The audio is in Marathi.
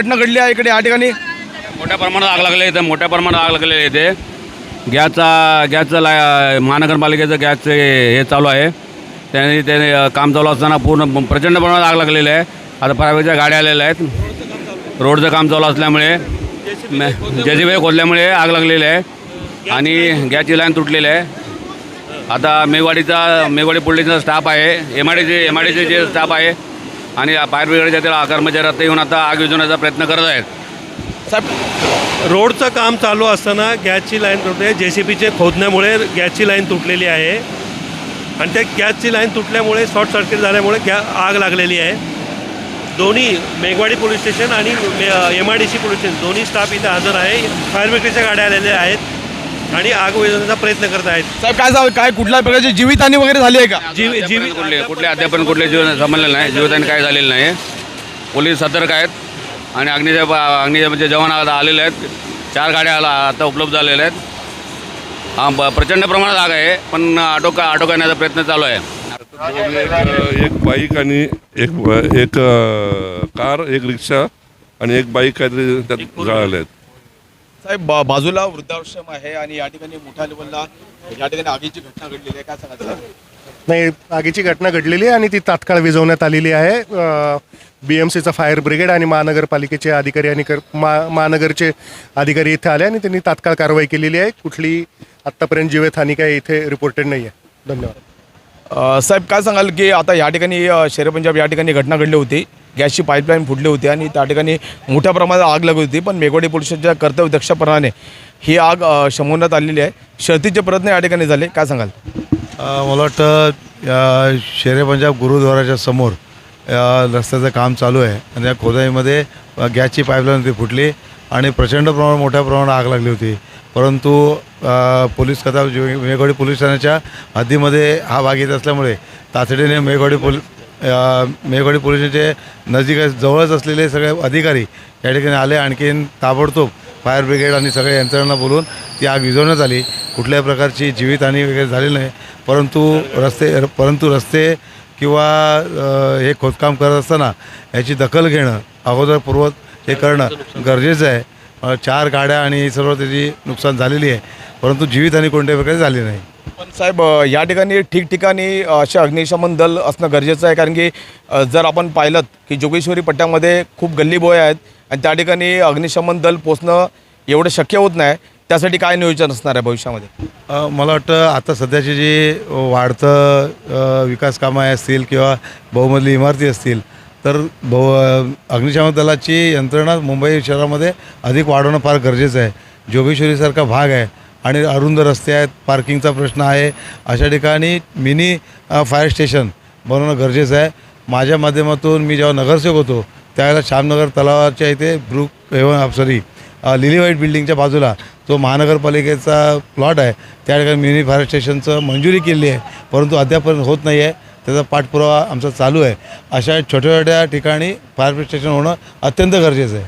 घटना घडली आहे इकडे या ठिकाणी? मोठ्या प्रमाणात आग लागली आहे इथे मोठ्या प्रमाणात आग लागलेली आहे इथे. गॅसचा गॅसचं ला महानगरपालिकेचं गॅसचे हे चालू आहे. त्याने त्याने काम चालू असताना पूर्ण प्रचंड प्रमाणात आग लागलेली आहे. आता फरावेच्या गाड्या आलेल्या आहेत. रोडचं काम चालू असल्यामुळे जे खोदल्यामुळे आग लागलेली आहे. आणि गॅसची लाईन तुटलेली आहे. आता मेवाडीचा मेवाडी पोलिसचा स्टाफ आहे. एम आय डीचे एम आय डीचे जे स्टाफ आहे आणि फायर ब्रिगेडचे त्या कर्मचारी येऊन आता आग विझवण्याचा प्रयत्न करत आहेत. साहेब रोडचं काम चालू असताना गॅसची लाईन तुटते. जे सी बीचे खोदण्यामुळे गॅसची लाईन तुटलेली आहे. आणि त्या गॅसची लाईन तुटल्यामुळे शॉर्ट सर्किट झाल्यामुळे गॅ आग लागलेली आहे. दोन्ही मेघवाडी पोलीस स्टेशन आणि M I D C police station दोन्ही स्टाफ इथे हजर आहे. फायर ब्रिगेडच्या गाड्या आलेल्या आहेत. आणि आग विझवण्याचा प्रयत्न करत आहेत. साहेब काय झालं? काय कुठल्या प्रकारची जीवितहानी वगैरे झाली आहे का? जीव जीव जीव कुठले? कुठले अद्याप कुठले जीवन समजलेलं नाही? जीवितहानी काय झालेलं नाही? पोलीस सतर्क आहेत आणि अग्निशा अग्निशमनचे जवान आता आलेले आहेत. चार गाड्या आला आता उपलब्ध झालेल्या आहेत. हा ब- प्रचंड प्रमाणात आग आहे पण आटोका आटोकाण्याचा प्रयत्न चालू आहे. एक एक बाईक आणि एक एक अ, कार एक रिक्षा आणि एक बाईक काहीतरी त्यात जळाले आहेत. साहेब बाजूला वृद्धाश्रम आहे आणि या ठिकाणी मोठ्या लेवलला या ठिकाणी आगीची घटना घडलेली आहे. काय सांगाल साहेब? नाही आगीची घटना घडलेली आहे आणि ती तात्काळ विझवण्यात आलेली आहे. बी एम सीचा फायर ब्रिगेड आणि महानगरपालिकेचे अधिकारी आणि कर मा महानगरचे अधिकारी इथे आले आणि त्यांनी तात्काळ कारवाई केलेली आहे. कुठली आत्तापर्यंत जीवितहानी काही इथे रिपोर्टेड नाही आहे. धन्यवाद. साहेब काय सांगाल की आता या ठिकाणी शेरे पंजाब या ठिकाणी घटना घडली होती. गॅसची पाईपलाईन फुटली होती आणि त्या ठिकाणी मोठ्या प्रमाणात आग लागली होती. पण मेघवाडी पोलिसांच्या कर्तव्यदक्षपणाने ही आग शमवण्यात आलेली आहे. शर्तीचे प्रयत्न या ठिकाणी झाले. काय सांगाल? मला वाटतं शेरे पंजाब गुरुद्वाराच्या समोर रस्त्याचं काम चालू आहे. आणि या खोदाईमध्ये गॅसची पाईपलाईन ती फुटली आणि प्रचंड प्रमाणात मोठ्या प्रमाणात आग लागली होती. परंतु पोलीस कथा मेघवाडी पोलीस ठाण्याच्या हद्दीमध्ये हा भाग येत असल्यामुळे तातडीने मेघवाडी पोलीस मेघवाडी पोलिसांचे नजीक जवळच असलेले सगळे अधिकारी या ठिकाणी आले आणखीन ताबडतोब फायर ब्रिगेड आणि सगळ्या यंत्रणा बोलून ती आग विझवण्यात आली. कुठल्याही प्रकारची जीवितहानी वगैरे झाली नाही. परंतु रस्ते परंतु रस्ते किंवा हे खोदकाम करत असताना याची दखल घेणं अगोदरपूर्वक हे करणं गरजेचं आहे. चार गाड्या आणि सर्व त्याची नुकसान झालेली आहे. परंतु जीवितहानी कोणत्याही प्रकारे झाली नाही. पण साहेब या ठिकाणी ठिकठिकाणी असे अग्निशमन दल असणं गरजेचं आहे. कारण की जर आपण पाहिलं की जोगेश्वरी पट्ट्यामध्ये खूप गल्लीबोय आहेत आणि त्या ठिकाणी अग्निशमन दल पोचणं एवढं शक्य होत नाही. त्यासाठी काय नियोजन असणार आहे भविष्यामध्ये? मला वाटतं आता सध्याची जी वाढतं विकास कामं असतील किंवा बहुमजली इमारती असतील तर बहु अग्निशमन दलाची यंत्रणा मुंबई शहरामध्ये अधिक वाढवणं फार गरजेचं आहे. जोगेश्वरीसारखा भाग आहे. आणि अरुंद रस्ते आहेत पार्किंगचा प्रश्न आहे. अशा ठिकाणी मिनी फायर स्टेशन बनवणं गरजेचं आहे. माझ्या माध्यमातून मी जेव्हा नगरसेवक होतो त्यावेळेला श्यामनगर तलावाच्या इथे ब्रुक एवं सॉरी लिली व्हाईट बिल्डिंगच्या बाजूला जो महानगरपालिकेचा प्लॉट आहे त्या ठिकाणी मिनी फायर स्टेशनचं मंजुरी केली आहे. परंतु अद्यापर्यंत होत नाही आहे त्याचा पाठपुरावा आमचा चालू आहे. अशा छोट्या छोट्या ठिकाणी फायर स्टेशन होणं अत्यंत गरजेचं आहे.